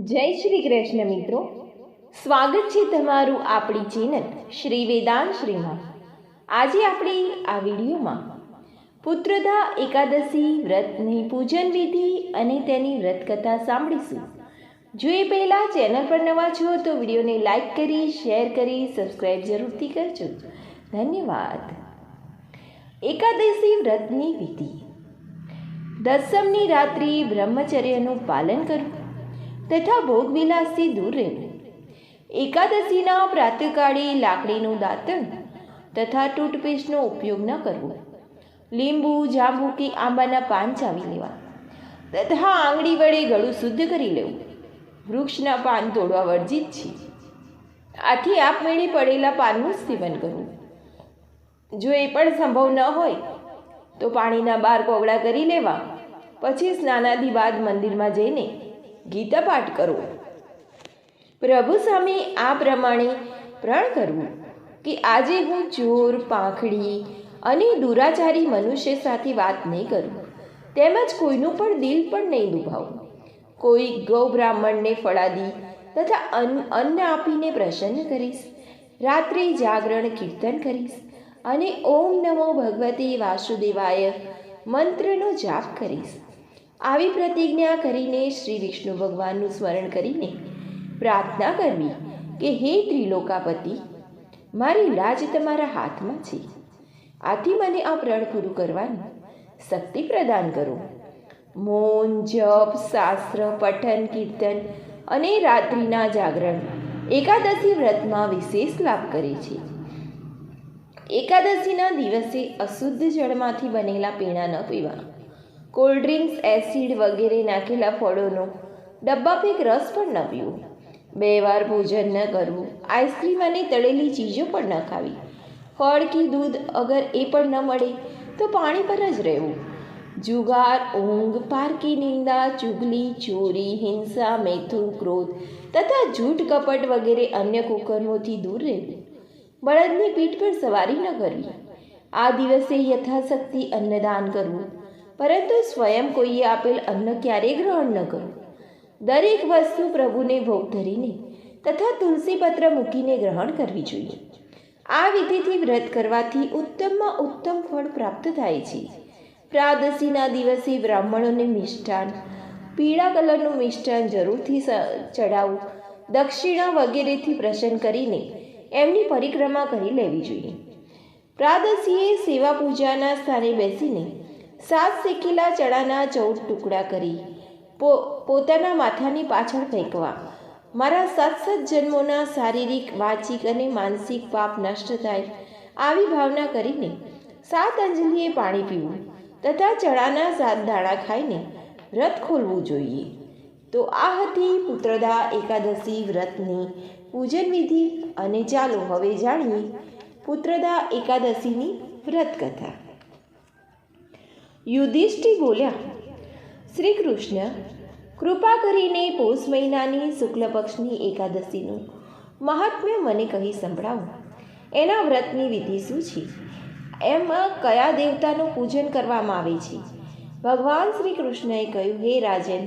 જય શ્રી કૃષ્ણ મિત્રો. સ્વાગત છે તમારું આપણી ચેનલ શ્રી વેદાંત શ્રીમાં આજે આપણે આ વિડીયોમાં પુત્રધા એકાદશી વ્રતની પૂજન વિધિ અને તેની વ્રત કથા સાંભળીશું. જો એ પહેલાં ચેનલ પર નવા છો તો વિડીયોને લાઇક કરી, શેર કરી સબસ્ક્રાઈબ જરૂરથી કરજો. ધન્યવાદ. એકાદશી વ્રતની વિધિ. દસમની રાત્રિ બ્રહ્મચર્યનું પાલન કરવું. તથા ભોગવિલાસથી દૂર રહેવું. એકાદશીના પ્રાતકાળે લાકડીનું દાંતણ તથા ટૂથપેસ્ટનો ઉપયોગ ન કરવો. લીંબુ, જાંબુ કે આંબાના પાન ચાવી લેવા તથા આંગળી વડે ગળું શુદ્ધ કરી લેવું. વૃક્ષના પાન તોડવા વર્જિત છે આથી આપમેળે પડેલા પાનનું સેવન કરવું. જો એ પણ સંભવ ન હોય, તો પાણીના બાર કોગળા કરી લેવા. પછી સ્નાનાદિ બાદ મંદિરમાં જઈને ગીતા પાઠ કરવો પ્રભુ સામે આ પ્રમાણે પ્રણ કરવું કે આજે હું ચોર, પાંખડી અને દુરાચારી મનુષ્ય સાથે વાત નહીં કરું. તેમજ કોઈનું પણ દિલ પણ નહીં દુભાવું. કોઈ ગૌ બ્રાહ્મણને ફળાદી તથા અન્ન આપીને પ્રસન્ન કરીશ. રાત્રે જાગરણ, કીર્તન કરીશ અને ઓમ નમો ભગવતે વાસુદેવાય મંત્રનો જાપ કરીશ. આવી પ્રતિજ્ઞા કરીને શ્રી વિષ્ણુ ભગવાનનું સ્મરણ કરીને પ્રાર્થના કરવી કે હે ત્રિલોકાપતિ, મારી લાજ તમારા હાથમાં છે. આથી મને આ પ્રણ પૂરું કરવાની શક્તિ પ્રદાન કરો. મૌન, જપ, શાસ્ત્ર, પઠન, કીર્તન અને રાત્રિના જાગરણ એકાદશી વ્રતમાં વિશેષ લાભ કરે છે. એકાદશીના દિવસે અશુદ્ધ જળમાંથી બનેલા પીણા ન પીવા કોલ્ડ ડ્રિંક્સ, એસિડ વગેરે નાખેલા ફળોનો ડબ્બા પેક રસ પણ ન પીવો. બે વાર ભોજન ન કરવું. આઈસ્ક્રીમ અને તળેલી ચીજો પણ ન ખાવી. ફળ કે દૂધ અગર એ પણ ન મળે, તો પાણી પર જ રહેવું. જુગાર, ઊંઘ, પારકી નિંદા, ચુગલી, ચોરી, હિંસા મૈથુન ક્રોધ તથા જૂઠ કપટ વગેરે અન્ય કુકર્મોથી દૂર રહેવું. બળદની પીઠ પર સવારી ન કરવી. આ દિવસે યથાશક્તિ અન્નદાન કરવું. પરંતુ સ્વયં કોઈએ આપેલ અન્ન ક્યારેય ગ્રહણ ન કરવું દરેક વસ્તુ પ્રભુને ભોગ ધરીને તથા તુલસીપત્ર મૂકીને ગ્રહણ કરવી જોઈએ. આ વિધિથી વ્રત કરવાથી ઉત્તમમાં ઉત્તમ ફળ પ્રાપ્ત થાય છે. પ્રાદશીના દિવસે બ્રાહ્મણોને મિષ્ટાન પીળા કલરનું મિષ્ટાન જરૂરથી ચડાવવું દક્ષિણા વગેરેથી પ્રસન્ન કરીને એમની પરિક્રમા કરી લેવી જોઈએ. પ્રાદશીએ સેવા પૂજાના સ્થાને બેસીને સાત શેકેલા ચણાના ચૌદ ટુકડા કરી, પો, પોતાના માથાની પાછળ ફેંકવા. મારા સાત સાત જન્મોના શારીરિક, વાચિક અને માનસિક પાપ નષ્ટ થાય આવી ભાવના કરીને સાત અંજલીએ પાણી પીવું તથા ચણાના સાત દાણા ખાઈને વ્રત ખોલવું જોઈએ. તો આ હતી પુત્રદા એકાદશી વ્રતની પૂજન વિધિ અને ચાલો હવે જાણીએ પુત્રદા એકાદશીની વ્રત કથા યુધિષ્ઠિર બોલ્યા, શ્રી કૃષ્ણ, કૃપા કરીને પોષ મહિનાની શુક્લ પક્ષની એકાદશીનું મહાત્મ્ય મને કહી સંભળાવો. એના વ્રતની વિધિ શું છે? એમાં કયા દેવતાનું પૂજન કરવામાં આવે છે? ભગવાન શ્રી કૃષ્ણએ કહ્યું, હે રાજન,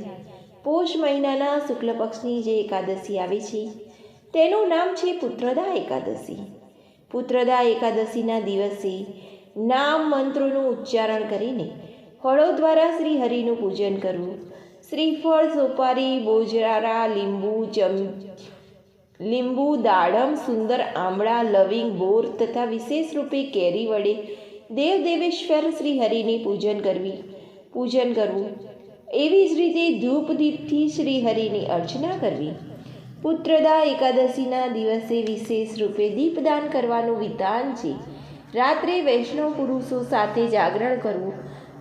પોષ મહિનાના શુક્લ પક્ષની જે એકાદશી આવે છે, તેનું નામ છે પુત્રદા એકાદશી. પુત્રદા એકાદશીના દિવસે નામ મંત્રોનું ઉચ્ચારણ કરીને ફળો દ્વારા શ્રી હરિનું પૂજન કરવું. શ્રીફળ સોપારી, બોજરારા, લીંબુ, ચમ, લીંબુ, દાડમ, સુંદર આમળા, લવિંગ બોર તથા વિશેષ રૂપે કેરી વડે દેવ દેવેશ્વર શ્રી હરિની પૂજન કરવી, પૂજન કરવું. એવી જ રીતે ધૂપ દીપથી શ્રી હરિની અર્ચના કરવી. પુત્રદા એકાદશીના દિવસે વિશેષ રૂપે દીપદાન કરવાનું વિધાન છે. રાત્રે વૈષ્ણવ પુરુષો સાથે જાગરણ કરવું.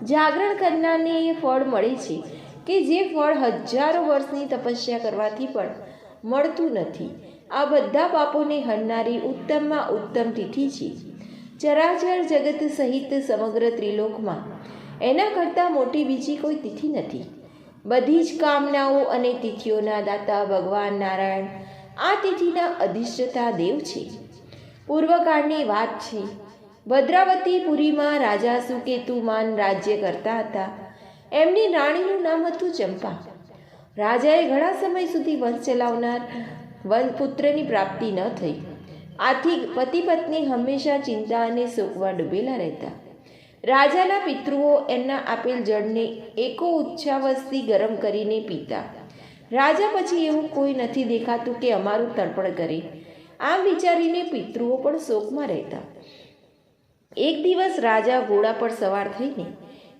જાગરણ કરનારને એ ફળ મળે છે કે જે ફળ હજારો વર્ષની તપસ્યા કરવાથી પણ મળતું નથી. આ બધા પાપોને હરનારી ઉત્તમમાં ઉત્તમ તિથિ છે. ચરાચર જગત સહિત સમગ્ર ત્રિલોકમાં એના કરતાં મોટી બીજી કોઈ તિથિ નથી. બધી જ કામનાઓ અને તિથિઓના દાતા ભગવાન નારાયણ આ તિથિના અધિષ્ઠતા દેવ છે. પૂર્વકાળની વાત છે ભદ્રાવતીપુરીમાં રાજા સુકેતુમાન રાજ્ય કરતા હતા. એમની રાણીનું નામ હતું ચંપા. રાજાએ ઘણા સમય સુધી વંશ ચલાવનાર વન પુત્રની પ્રાપ્તિ ન થઈ. આથી પતિ પત્ની હંમેશા ચિંતા અને શોકમાં ડૂબેલા રહેતા. રાજાના પિતૃઓ એમના આપેલ જળને એકો ઉચ્છાવસથી ગરમ કરીને પીતા. રાજા પછી એવું કોઈ નથી દેખાતું કે અમારું તર્પણ કરે. આમ વિચારીને પિતૃઓ પણ શોકમાં રહેતા. એક દિવસ રાજા ઘોડા પર સવાર થઈને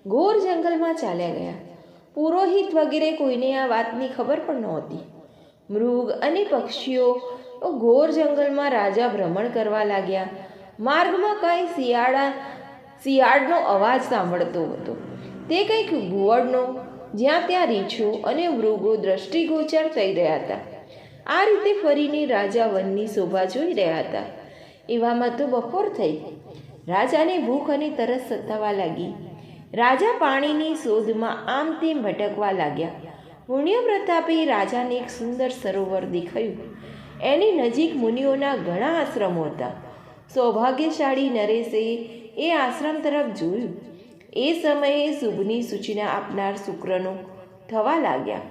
ઘોર જંગલમાં ચાલ્યા ગયા. પુરોહિત વગેરે કોઈને આ વાતની ખબર પણ નહોતી. મૃગ અને પક્ષીઓ ઘોર જંગલમાં રાજા ભ્રમણ કરવા લાગ્યા. માર્ગમાં કાંઈ શિયાળા, શિયાળનો અવાજ સાંભળતો હતો. તે કંઈક ઘુવડનો જ્યાં ત્યાં રીછો અને મૃગો દ્રષ્ટિગોચર થઈ રહ્યા હતા. આ રીતે ફરીને રાજા વનની શોભા જોઈ રહ્યા હતા. એવામાં તો બપોર થઈ. રાજાને ભૂખ અને તરસ સતાવા લાગી. રાજા પાણીની શોધમાં આમ તેમ ભટકવા લાગ્યા. પુણ્ય પ્રતાપે રાજાને એક સુંદર સરોવર દેખાયું. એની નજીક મુનિઓના ઘણા આશ્રમો હતા. સૌભાગ્યશાળી નરેશે એ આશ્રમ તરફ જોયું. એ સમયે શુભની સૂચના આપનાર શુક્રનો થવા લાગ્યા.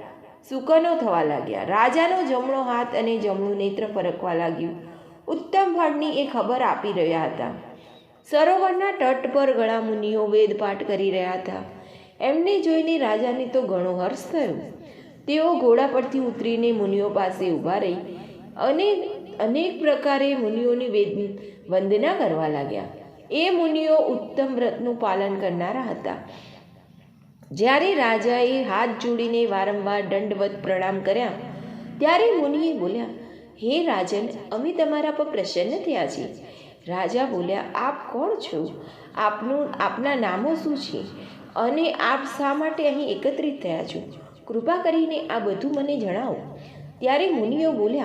શુકનો થવા લાગ્યા. રાજાનો જમણો હાથ અને જમણું નેત્ર ફરકવા લાગ્યું. ઉત્તમ ફળની એ ખબર આપી રહ્યા હતા. સરોવરના તટ પર ઘણા મુનિઓ વેદપાઠ કરી રહ્યા હતા. એમને જોઈને રાજાને તો ઘણો હર્ષ થયો. તેઓ ઘોડા પરથી ઉતરીને મુનિઓ પાસે ઊભા રહી અને અનેક પ્રકારે મુનિઓની વેદ વંદના કરવા લાગ્યા. એ મુનિઓ ઉત્તમ વ્રતનું પાલન કરનારા હતા. જ્યારે રાજાએ હાથ જોડીને વારંવાર દંડવત પ્રણામ કર્યા, ત્યારે મુનિએ બોલ્યા, હે રાજન, અમે તમારા પર પ્રસન્ન થયા છીએ. રાજા બોલ્યા, આપ કોણ છો? આપનું, આપના નામો શું છે? અને આપ શા માટે અહીં એકત્રિત થયા છો? કૃપા કરીને આ બધું મને જણાવો. ત્યારે મુનિઓ બોલ્યા,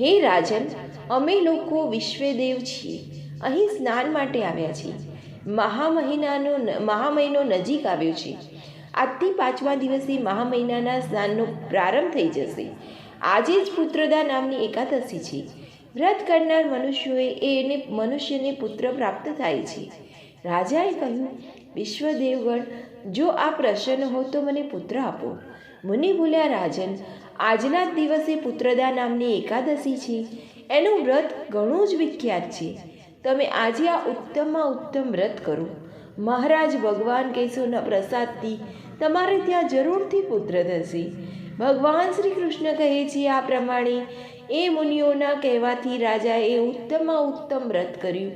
હે રાજન, અમે લોકો વિશ્વદેવ છીએ. અહીં સ્નાન માટે આવ્યા છીએ. મહામહિનાનો મહામહિનો નજીક આવ્યો છે. આજથી પાંચમા દિવસે મહામહિનાના સ્નાનનો પ્રારંભ થઈ જશે. આજે જ પુત્રદા નામની એકાદશી છે. વ્રત કરનાર મનુષ્યોએ એને મનુષ્યને પુત્ર પ્રાપ્ત થાય છે. રાજાએ કહ્યું, વિશ્વદેવગણ, જો આ પ્રસન્ન હો તો મને પુત્ર આપો. મુનિ બોલ્યા, રાજન, આજના જ દિવસે પુત્રદા નામની એકાદશી છે. એનું વ્રત ઘણું જ વિખ્યાત છે. તમે આજે આ ઉત્તમમાં ઉત્તમ વ્રત કરો. મહારાજ ભગવાન કેશોના પ્રસાદથી તમારે ત્યાં જરૂરથી પુત્ર થશે. ભગવાન શ્રી કૃષ્ણ કહે છે આ પ્રમાણે એ મુનિઓના કહેવાથી રાજાએ ઉત્તમમાં ઉત્તમ વ્રત કર્યું.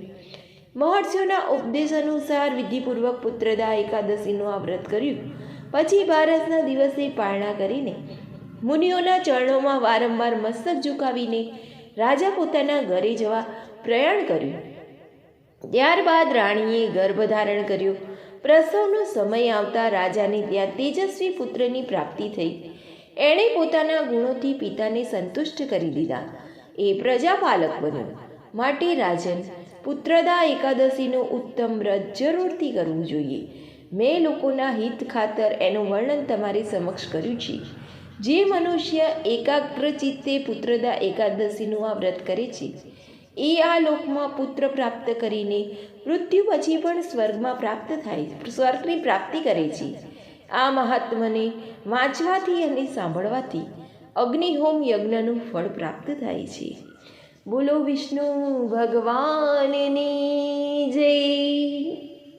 મહર્ષિઓના ઉપદેશ અનુસાર વિધિપૂર્વક પુત્રદા એકાદશીનું આ વ્રત કર્યું. પછી ભારતના દિવસે પારણા કરીને મુનિઓના ચરણોમાં વારંવાર મસ્તક ઝુકાવીને રાજા પોતાના ઘરે જવા પ્રયાણ કર્યું. ત્યારબાદ રાણીએ ગર્ભધારણ કર્યો. પ્રસવનો સમય આવતા રાજાને ત્યાં તેજસ્વી પુત્રની પ્રાપ્તિ થઈ. એણે પોતાના ગુણોથી પિતાને સંતુષ્ટ કરી દીધા. એ પ્રજાપાલક બન્યો. માટે રાજન પુત્રદા એકાદશીનું ઉત્તમ વ્રત જરૂરથી કરવું જોઈએ. મેં લોકોના હિત ખાતર એનું વર્ણન તમારી સમક્ષ કર્યું છે. જે મનુષ્ય એકાગ્ર ચિત્તે પુત્રદા એકાદશીનું આ વ્રત કરે છે, એ આ લોકમાં પુત્ર પ્રાપ્ત કરીને મૃત્યુ પછી પણ સ્વર્ગમાં પ્રાપ્ત થાય, સ્વર્ગની પ્રાપ્તિ કરે છે. આ મહાત્મને વાંચવાથી અને સાંભળવાથી અગ્નિહોમ યજ્ઞનું ફળ પ્રાપ્ત થાય છે. બોલો વિષ્ણુ, ભગવાનની જય.